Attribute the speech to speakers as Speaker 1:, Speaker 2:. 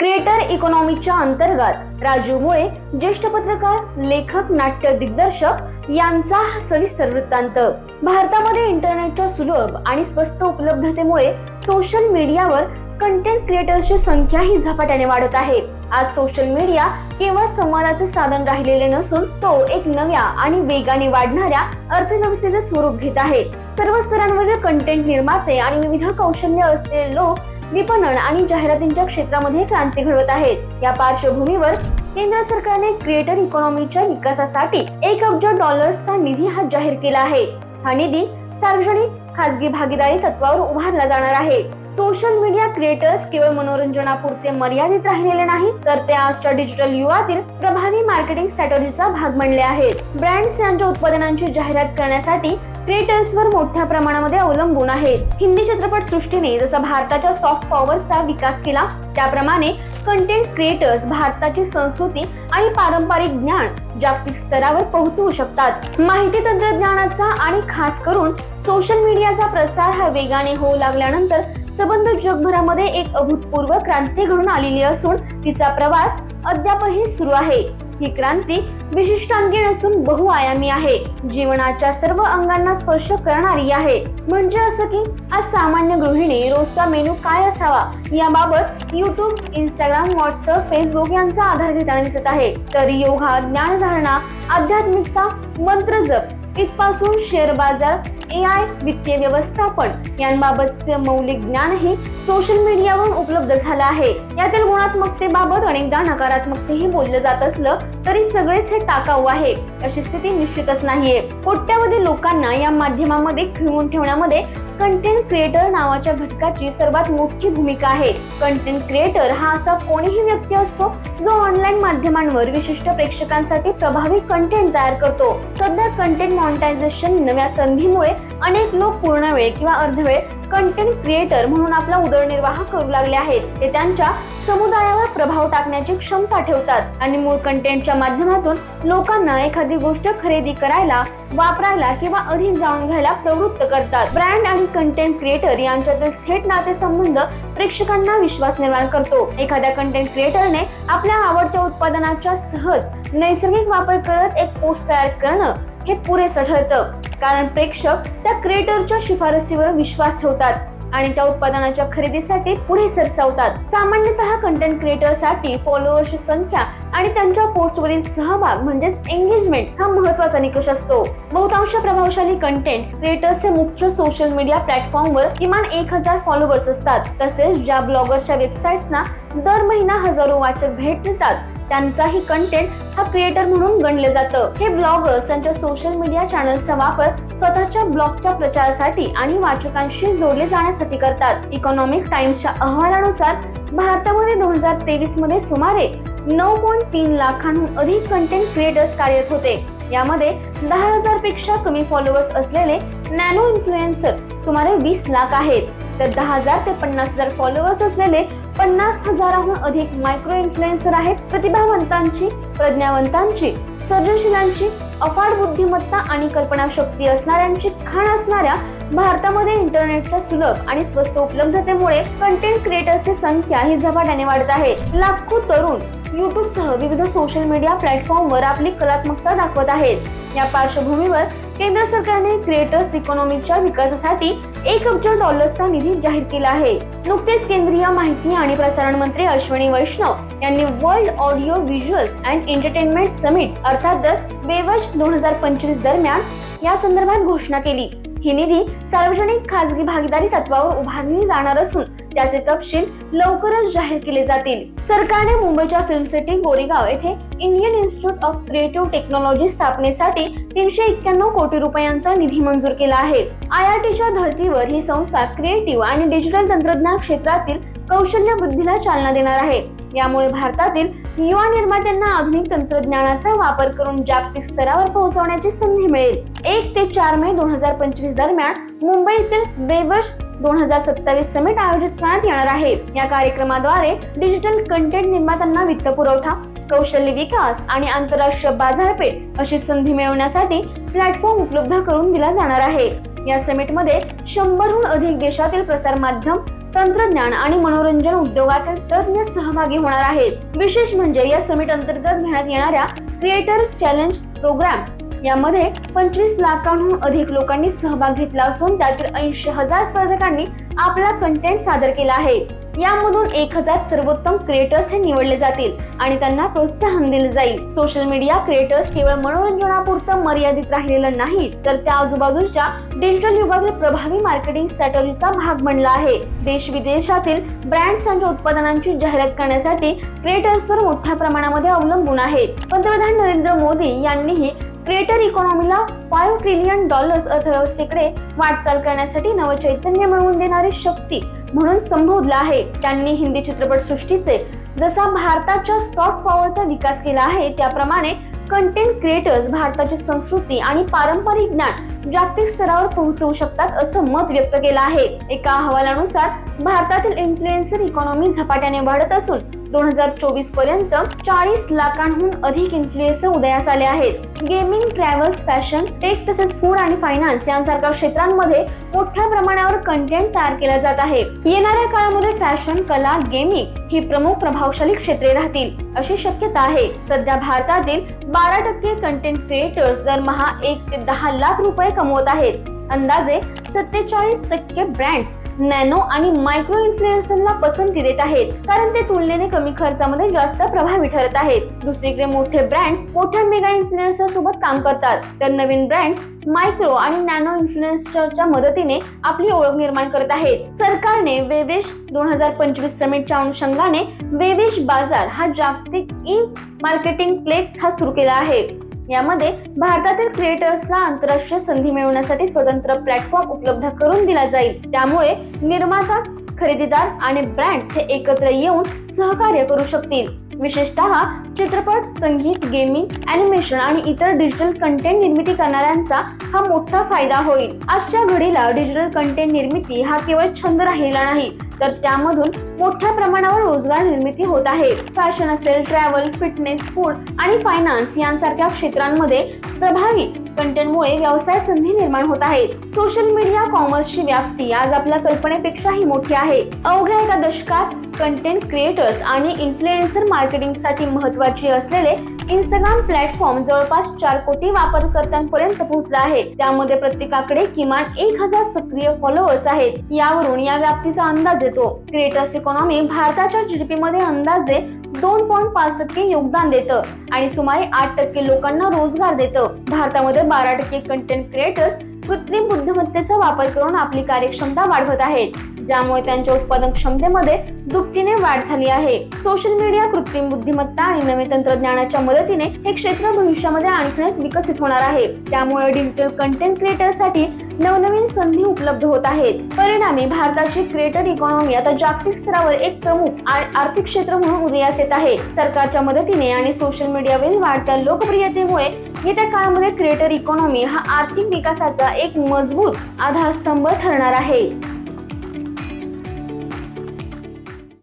Speaker 1: Creator इकॉनॉमीच्या अंतर्गत राजीव मुळे ज्येष्ठ पत्रकार लेखक नाट्य दिग्दर्शक यांचा हा सविस्तर वृत्तांत. भारतामध्ये इंटरनेटच्या सुलभ आणि स्वस्त उपलब्धतेमुळे सोशल मीडियावर कंटेंट क्रिएटर्सची संख्या ही झपाट्याने वाढत आहे. आज सोशल मीडिया केवळ संवादाचे साधन राहिलेले नसून तो एक नव्या आणि वेगाने वाढणाऱ्या अर्थव्यवस्थेचे स्वरूप घेत आहे. सर्व स्तरांवरील कंटेंट निर्माते आणि विविध कौशल्य असलेले लोक विपणन आणि जाहिरातींच्या क्षेत्रामध्ये क्रांती घडवत आहेत. या पार्श्वभूमीवर केंद्र सरकारने क्रिएटर इकॉनॉमीच्या विकासासाठी एक अब्ज डॉलर्सचा निधी हा जाहीर केला आहे. हा निधी सार्वजनिक खासगी भागीदारी तत्वावर उभारला जाणार आहे. सोशल मीडिया क्रिएटर्स केवळ मनोरंजनापुरते मर्यादित राहिलेले नाही तर ते आजच्या डिजिटल युगातील प्रभावी मार्केटिंग स्ट्रॅटेजीचा भाग बनले आहेत. ब्रँड्स यांच्या उत्पादनांची जाहिरात करण्यासाठी क्रिएटर्सवर मोठ्या प्रमाणामध्ये अवलंबून आहेत हिंदी चित्रपट सृष्टीने जसा भारताच्या सॉफ्ट पॉवरचा विकास केला त्याप्रमाणे कंटेंट क्रिएटर्स भारताची संस्कृती आणि पारंपरिक ज्ञान जागतिक स्तरावर पोहोचवू शकतात. माहिती तंत्रज्ञानाचा आणि खास करून सोशल मीडियाचा प्रसार हा वेगाने होऊ लागल्यानंतर सबंध जगभरामध्ये एक अभूतपूर्व क्रांती घडून आलेली असून तिचा प्रवास अद्यापही सुरू आहे. ही क्रांती विशिष्ट अंगी नसून बहुआयामी आहे. जीवनाच्या सर्व अंगांना स्पर्श करणारी आहे. म्हणजे असं की आज सामान्य गृहिणी रोजचा मेनू काय असावा? याबाबत युट्यूब इंस्टाग्राम व्हॉट्सअप फेसबुक यांचा आधार घेताना दिसत आहे. तर योगा ज्ञानधारणा आध्यात्मिकता मंत्र जप इथपासून शेअर बाजार ए आय वित्तीय व्यवस्थापन यांबाबतचे मौलिक ज्ञानही सोशल मीडियावर उपलब्ध झालं आहे. यातील गुणात्मकतेबाबत अनेकदा नकारात्मकतेही बोललं जात असलं तरी सगळेच हे टाकाऊ आहे अशी स्थिती निश्चितच नाहीये. कोट्यावधी लोकांना या माध्यमामध्ये खिळवून ठेवण्यामध्ये कंटेंट क्रिएटर नावाच्या घटकाची सर्वात मोठी भूमिका आहे. कंटेंट क्रिएटर हा असा कोणीही व्यक्ती असतो जो ऑनलाईन माध्यमांवर विशिष्ट प्रेक्षकांसाठी प्रभावी कंटेंट तयार करतो. सध्या कंटेंट मॉनिटायझेशन नव्या संधीमुळे अनेक लोक पूर्ण वेळ किंवा अर्धवेळ कंटेंट क्रिएटर म्हणून आपला उदरनिर्वाह करू लागले आहेत. ते त्यांच्या समुदायावर प्रभाव टाकण्याची क्षमता ठेवतात. आणि मूळ कंटेंटच्या माध्यमातून लोकांना एखादी गोष्ट खरेदी करायला वापरायला किंवा अधिक जाणून घ्यायला प्रवृत्त करतात. ब्रँड आणि कंटेंट क्रिएटर यांच्यातील थेट नातेसंबंध प्रेक्षकांना विश्वास निर्माण करतो. एखाद्या कंटेंट क्रिएटरने आपल्या आवडत्या उत्पादनाच्या सहज नैसर्गिक वापर करत एक पोस्ट तयार करणं हे पुरेसं ठरतं. कारण प्रेक्षक त्या क्रिएटरच्या शिफारसीवर विश्वास ठेवतात आणि त्या उत्पादनाच्या खरेदीसाठी पुढे सरसावतात. सामान्यतः कंटेंट क्रिएटरसाठी फॉलोअर्सची संख्या आणि त्यांच्या पोस्टवरील सहभाग म्हणजेच एंगेजमेंट हा महत्त्वाचा निकष असतो. बहुतांश प्रभावशाली कंटेंट क्रिएटर्सचे मुख्य सोशल मीडिया प्लॅटफॉर्मवर किमान एक हजार फॉलोअर्स असतात. तसेच ज्या ब्लॉगर्सच्या वेबसाईट्सना दर महिना हजारो वाचक भेट देतात त्यांचाही कंटेंट हा क्रिएटर म्हणून गणले जातं. हे ब्लॉगर्स त्यांच्या सोशल मीडिया चॅनलचा वापर स्वतःच्या ब्लॉगच्या प्रचारासाठी आणि वाचकांशी जोडले जाण्यासाठी करतात. इकॉनॉमिक टाइम्सच्या अहवालानुसार भारतामध्ये दोन हजार तेवीसमध्ये सुमारे नऊ पॉईंट तीन लाखांहून अधिक कंटेंट क्रिएटर्स कार्यरत होते. यामध्ये दहा हजारपेक्षा कमी फॉलोअर्स असलेले नॅनो इन्फ्लुएन्सर सुमारे वीस लाख आहेत. तर दहा हजार ते पन्नास हजार फॉलोअर्स असलेले पन्नास हजाराहून अधिक मायक्रो इन्फ्लुएन्सर आहेत प्रतिभावंतांची प्रज्ञावंतांची सर्जनशीलांची अफाट बुद्धिमत्ता आणि कल्पनाशक्ती असणाऱ्यांची खाण असणाऱ्या भारतामध्ये इंटरनेटच्या सुलभ आणि स्वस्त उपलब्धतेमुळे कंटेंट क्रिएटर्सची संख्या ही झपाट्याने वाढत आहे. लाखो तरुण युट्यूब सह विविध सोशल मीडिया प्लॅटफॉर्मवर आपली कलात्मकता दाखवत आहेत. या पार्श्वभूमीवर केंद्र सरकारने क्रिएटर्स इकॉनॉमीच्या विकासासाठी एक अब्ज डॉलर्सचा निधी जाहीर केला आहे. नुकतेच केंद्रीय माहिती आणि प्रसारण मंत्री अश्विनी वैष्णव यांनी world audio visuals and entertainment summit अर्थातच बेवज दोन हजार पंचवीस दरम्यान या संदर्भात घोषणा केली. ही निधी सार्वजनिक खासगी भागीदारी तत्वावर उभारली जाणार असून त्याचे तपशील लवकरच जाहीर केले जातील. सरकारने मुंबईच्या फिल्म सिटी गोरेगाव येथे Indian Institute of Creative Technology स्थापनेसाठी तीनशे एक्क्याण्णव कोटी रुपयांचा निधी मंजूर केला आहे. आय आय टीच्या धर्तीवर ही संस्था क्रिएटिव्ह आणि डिजिटल तंत्रज्ञान क्षेत्रातील कौशल्य वृद्धीला चालना देणार आहे. यामुळे भारतातील युवा निर्मात्यांना आधुनिक तंत्रज्ञानाचा वापर करून जागतिक स्तरावर पोहोचवण्याची संधी मिळेल. एक ते चार मे दोन हजार पंचवीस दरम्यान मुंबईतील बेवश दोन हजार सत्तावीस समिट आयोजित करण्यात येणार आहे. या कार्यक्रमाद्वारे डिजिटल कंटेंट निर्मात्यांना वित्त पुरवठा कौशल्य विकास आणि आंतरराष्ट्रीय बाजारपेठ अशी संधी मिळवण्यासाठी प्लॅटफॉर्म उपलब्ध करून दिला जाणार आहे. या समिटमध्ये शंभरहून अधिक देशातील प्रसार माध्यम तंत्रज्ञान आणि मनोरंजन उद्योगातील तज्ञ सहभागी होणार आहेत. विशेष म्हणजे या समिट अंतर्गत घेण्यात येणाऱ्या क्रिएटर चॅलेंज प्रोग्राम यामध्ये पंचवीस लाखांहून अधिक लोकांनी सहभाग घेतला असून त्यातील ऐंशी हजार स्पर्धकांनी आपला कंटेंट सादर केला आहे. यामधून एक हजार सर्वोत्तम क्रिएटर्स हे निवडले जातील आणि त्यांना प्रोत्साहन दिले जाईल. सोशल मीडिया क्रिएटर्स केवळ मनोरंजनापुरतं मर्यादित राहिलेलं नाही तर त्या आजूबाजूच्या डिजिटल युगातील प्रभावी मार्केटिंग स्ट्रॅटजीचा भाग बनला आहे. देश विदेशातील ब्रँड्स त्यांच्या उत्पादनांची जाहिरात करण्यासाठी क्रिएटर्सवर मोठ्या प्रमाणामध्ये अवलंबून आहेत. पंतप्रधान नरेंद्र मोदी यांनीही क्रिएटर इकॉनॉमीला फाईव्ह ट्रिलियन डॉलर्स अर्थव्यवस्थेकडे वाटचाल करण्यासाठी नवचैतन्य मिळवून देणारी शक्ती म्हणून संबोधला आहे. त्यांनी हिंदी चित्रपट सृष्टीचे जसा भारताच्या सॉफ्ट पॉवरचा विकास केला आहे त्याप्रमाणे कंटेंट क्रिएटर्स भारताची संस्कृती आणि पारंपरिक ज्ञान जागतिक स्तरावर पोहोचवू शकतात असं मत व्यक्त केलं आहे. एका अहवालानुसार भारतातील इन्फ्लुएन्सर इकॉनॉमी झपाट्याने वाढत असून दोन हजार चोवीसपर्यंत चाळीस लाखांहून अधिक इन्फ्लुएन्सर उदयास आले आहेत. गेमिंग ट्रॅव्हल्स फॅशन टेक तसेच फूड आणि फायनान्स यांसारख्या क्षेत्रांमध्ये मोठ्या प्रमाणावर कंटेंट तयार केला जात आहे. येणाऱ्या काळामध्ये फॅशन कला गेमिंग ही प्रमुख प्रभावशाली क्षेत्रे राहतील अशी शक्यता आहे. सध्या भारतातील बारा टक्के कंटेंट क्रिएटर्स दरमहा एक ते दहा लाख रुपये कमवत आहेत. अंदाजे सत्तेचाळीस टक्के ब्रँड्स नॅनो आणि मायक्रो इन्फ्लुएन्सरला पसंती देत आहेत. कारण ते तुलनेने कमी खर्चामध्ये जास्त प्रभावी ठरत आहेत. दुसरीकडे मोठे ब्रँड्स मोठ्या मेगा इन्फ्लुएन्सर सोबत काम करतात. तर नवीन ब्रँड्स मायक्रो आणि नॅनो इन्फ्लुएन्सरच्या मदतीने आपली ओळख निर्माण करत आहेत. सरकारने वेवेश दोन हजार पंचवीस समिटच्या अनुषंगाने वेवेश बाजार हा जागतिक ई मार्केटिंग प्लेक्स हा सुरू केला आहे. यामध्ये भारतातील क्रिएटर्सला आंतरराष्ट्रीय संधी मिळवण्यासाठी स्वतंत्र प्लॅटफॉर्म उपलब्ध करून दिला जाईल. त्यामुळे निर्माता खरेदीदार आणि ब्रँड्स हे एकत्र येऊन सहकार्य करू शकतील. विशेषतः चित्रपट संगीत गेमिंग अॅनिमेशन आणि इतर डिजिटल कंटेंट निर्मिती करणाऱ्यांचा हा मोठा फायदा होईल. आजच्या घडीला डिजिटल कंटेंट निर्मिती हा केवळ छंद राहिला नाही तर त्यामधून मोठ्या प्रमाणावर रोजगार निर्मिती होत आहे. फॅशन असेल ट्रॅव्हल फिटनेस फूड आणि फायनान्स यांसारख्या क्षेत्रांमध्ये प्रभावी कंटेंटमुळे व्यवसाय संधी निर्माण होत आहेत. सोशल मीडिया कॉमर्सची व्याप्ती आज आपल्या कल्पनेपेक्षाही मोठी आहे. अवघ्या एका दशकात कंटेंट क्रिएटर्स आणि इन्फ्लुएन्सर मार्केटिंगसाठी महत्त्वाचे असलेले इंस्टाग्राम प्लॅटफॉर्म जवळपास चार कोटी वापरकर्त्यांपर्यंत पोहोचला आहे. त्यामध्ये प्रत्येकाकडे किमान एक हजार सक्रिय फॉलोअर्स आहेत. यावरून या व्याप्तीचा अंदाज येतो. क्रिएटर्स इकॉनॉमी भारताच्या जीडीपी मध्ये अंदाजे दोन पॉईंट पाच टक्के योगदान देतं. आणि सुमारे आठ टक्के लोकांना रोजगार देतं. भारतामध्ये बारा टक्के कंटेंट क्रिएटर्स कृत्रिम बुद्धिमत्तेचा वापर करून आपली कार्यक्षमता वाढवत आहेत. ज्यामुळे त्यांच्या उत्पादन क्षमतेमध्ये दुपटीने वाढ झाली आहे. सोशल मीडिया कृत्रिम बुद्धिमत्ता आणि नवीन तंत्रज्ञानाच्या मदतीने हे क्षेत्र भविष्यामध्ये आणखीनच विकसित होणार आहे. त्यामुळे डिजिटल कंटेंट क्रिएटरसाठी नवनवीन संधी उपलब्ध होत आहेत. परिणामी भारताची क्रिएटर इकॉनॉमी आता जागतिक स्तरावर एक प्रमुख आर्थिक क्षेत्र म्हणून उदयास येत आहे. सरकारच्या मदतीने आणि सोशल मीडियावरील वाढत्या लोकप्रियतेमुळे येत्या काळामध्ये क्रिएटर इकॉनॉमी हा आर्थिक विकासाचा एक मजबूत आधारस्तंभ ठरणार आहे.